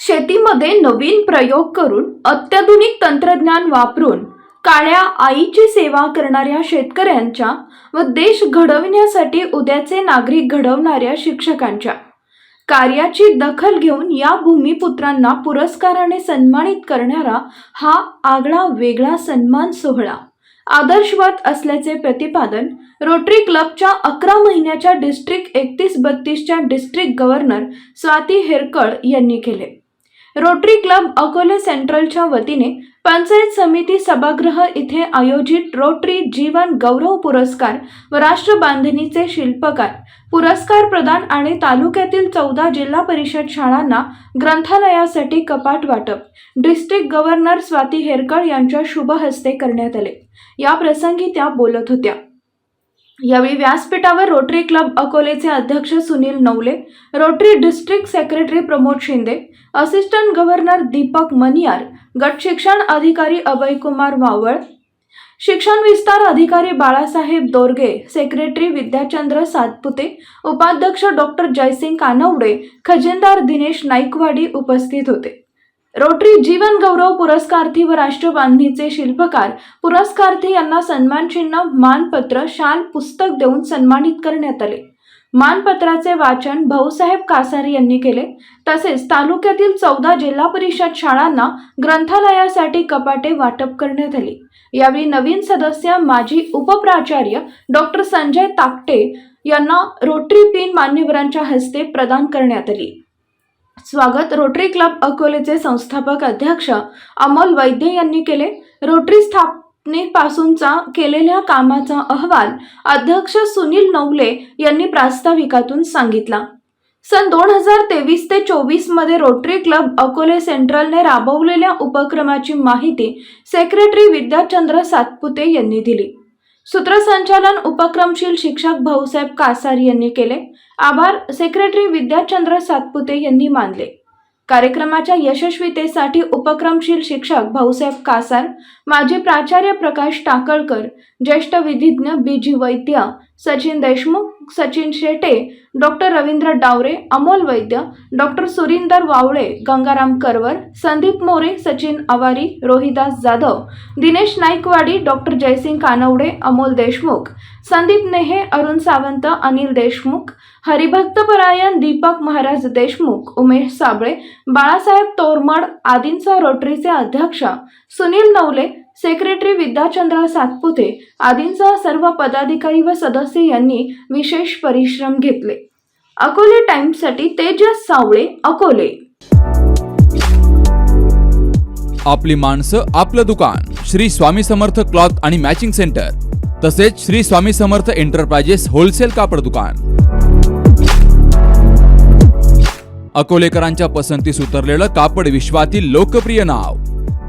शेतीमध्ये नवीन प्रयोग करून अत्याधुनिक तंत्रज्ञान वापरून काळ्या आईची सेवा करणाऱ्या शेतकऱ्यांच्या व देश घडविण्यासाठी उद्याचे नागरिक घडवणाऱ्या शिक्षकांच्या. कार्याची दखल घेऊन या भूमिपुत्रांना पुरस्काराने सन्मानित करणारा हा आगळा वेगळा सन्मान सोहळा. आदर्शवत असल्याचे प्रतिपादन रोटरी क्लबच्या अकरा महिन्याच्या डिस्ट्रिक्ट एकतीस बत्तीसच्या डिस्ट्रिक्ट गव्हर्नर स्वाती हेरकळ यांनी केले. रोटरी क्लब अकोले सेंट्रलच्या वतीने पंचायत समिती सभागृह इथे आयोजित रोटरी जीवन गौरव पुरस्कार व राष्ट्र बांधणीचे शिल्पकार पुरस्कार प्रदान आणि तालुक्यातील चौदा जिल्हा परिषद शाळांना ग्रंथालयासाठी कपाट वाटप. डिस्ट्रिक्ट गव्हर्नर स्वाती हेरकळ यांच्या शुभ हस्ते करण्यात आले. या प्रसंगी त्या बोलत होत्या. यावेळी व्यासपीठावर रोटरी क्लब अकोलेचे अध्यक्ष Sunil Navale Rotary district secretary Pramod Shinde assistant governor Deepak Maniyar गट शिक्षण अधिकारी अभयकुमार वावळ शिक्षण विस्तार अधिकारी बाळासाहेब दोरगे सेक्रेटरी विद्याचंद्र सातपुते उपाध्यक्ष डॉक्टर जयसिंग कानवडे खजिनदार दिनेश नाईकवाडी उपस्थित होते. रोटरी जीवन गौरव पुरस्कार्थी व राष्ट्रबांधणीचे शिल्पकार. पुरस्कार्थी यांना सन्मानचिन्ह मानपत्र शाल पुस्तक देऊन सन्मानित करण्यात आले. मानपत्राचे वाचन भाऊसाहेब कासारी यांनी केले. तसेच तालुक्यातील चौदा जिल्हा परिषद शाळांना ग्रंथालयासाठी कपाटे वाटप करण्यात आली. यावेळी नवीन सदस्य माजी उपप्राचार्य डॉक्टर संजय ताकटे यांना रोटरी पिन मान्यवरांच्या हस्ते प्रदान करण्यात आली. स्वागत रोटरी क्लब अकोलेचे संस्थापक अध्यक्ष अमोल वैद्य यांनी केले. रोटरी स्थापनेपासूनचा केलेल्या कामाचा अहवाल अध्यक्ष सुनील नवले यांनी प्रास्ताविकातून सांगितला. सन दोन हजार तेवीस ते चोवीसमध्ये रोटरी क्लब अकोले सेंट्रलने राबवलेल्या उपक्रमाची माहिती सेक्रेटरी विद्याचंद्र सातपुते यांनी दिली. सूत्रसंचालन उपक्रमशील शिक्षक भाऊसाहेब कासार यांनी केले. आभार सेक्रेटरी विद्याचंद्र सातपुते यांनी मानले. कार्यक्रमाच्या यशस्वीतेसाठी उपक्रमशील शिक्षक भाऊसाहेब कासार माजी प्राचार्य प्रकाश टाकळकर ज्येष्ठ विधिज्ञ B G Vaidya Sachin Deshmukh Sachin Shete doctor Ravindra Daware Amol Vaidya doctor Surinder Wawale Gangaram Karwar Sandeep More Sachin Awari Rohidas Jadhav Dinesh Naikwadi doctor Jaysing Kanwade Amol Deshmukh Sandeep Nehe Arun Sawant Anil Deshmukh हरिभक्तपरायण Deepak Maharaj Deshmukh Umesh Sable Balasaheb तोरमड आदींचा रोटरीचे अध्यक्ष Sunil Navale secretary Vidyachandra Satpute आदींसह सर्व पदाधिकारी व सदस्य यांनी विशेष परिश्रम घेतले. अकोले टाइम्ससाठी तेजस सावळे अकोले. आपली माणसं आपलं दुकान. श्री स्वामी समर्थ क्लॉथ आणि मॅचिंग सेंटर. तसेच श्री स्वामी समर्थ एंटरप्राइजेस होलसेल कापड दुकान. अकोलेकरांच्या पसंतीस उतरलेलं कापड विश्वातील लोकप्रिय नाव.